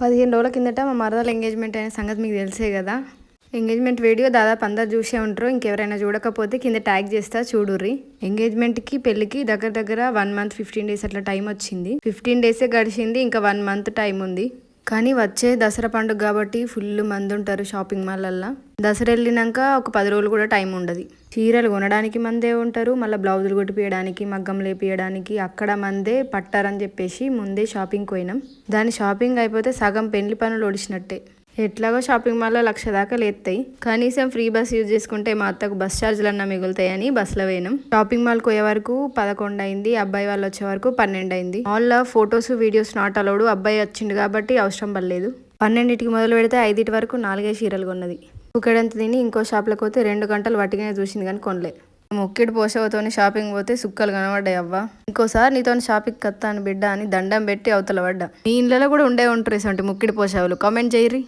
పదిహేను రోజుల కిందట మా మరదల ఎంగేజ్మెంట్ అయిన సంగతి మీకు తెలిసే కదా. ఎంగేజ్మెంట్ వీడియో దాదాపు అందరు చూసే ఉంటారు. ఇంకెవరైనా చూడకపోతే కింద ట్యాగ్ చేస్తా చూడుర్రి. ఎంగేజ్మెంట్కి పెళ్ళికి దగ్గర దగ్గర వన్ మంత్ ఫిఫ్టీన్ డేస్ అట్లా టైం వచ్చింది. ఫిఫ్టీన్ డేసే గడిచింది ఇంకా వన్ మంత్ టైం ఉంది. కానీ వచ్చే దసరా పండుగ కాబట్టి ఫుల్ మంది ఉంటారు షాపింగ్ మాల్లల్లో. దసరా వెళ్ళినాక ఒక పది రోజులు కూడా టైం ఉండదు. చీరలు కొనడానికి మందే ఉంటారు మళ్ళీ బ్లౌజులు కొట్టిపియడానికి మగ్గం లేపియడానికి అక్కడ మందే పట్టారని చెప్పేసి ముందే షాపింగ్ పోయినాం. దాని షాపింగ్ అయిపోతే సగం పెళ్ళి పనులు ఒడిచినట్టే ఎట్లాగో షాపింగ్ మాల్లో లక్ష దాకా లేస్తాయి కనీసం ఫ్రీ బస్ యూజ్ చేసుకుంటే మా అత్తకు బస్ ఛార్జీలు అన్న మిగులుతాయని బస్సులో పోయినాం షాపింగ్ మాల్కి పోయే వరకు పదకొండు అయింది అబ్బాయి వాళ్ళు వచ్చే వరకు పన్నెండు అయింది. మాల్లో ఫొటోస్ వీడియోస్ నాట్ అలౌడ్ అబ్బాయి వచ్చిండు కాబట్టి అవసరం పడలేదు. పన్నెండింటికి మొదలు పెడితే ఐదింటి వరకు నాలుగే చీరలు కొన్నది. ఒకడంత తిని ఇంకో షాప్లోకి పోతే రెండు గంటలు వట్టిగానే చూసింది కానీ కొనలే. మొక్కిడి పోసవతోని షాపింగ్ పోతే సుక్కలు కనబడ్డాయి అవ్వ. ఇంకోసారి నీతో షాపింగ్ కత్తాను బిడ్డ అని దండం పెట్టి అవతల పడ్డా. మీ ఇళ్ళలో కూడా ఉండే ఉంటారు ఇసంటి ముక్కిడి పోసావులు కామెంట్ చేయరి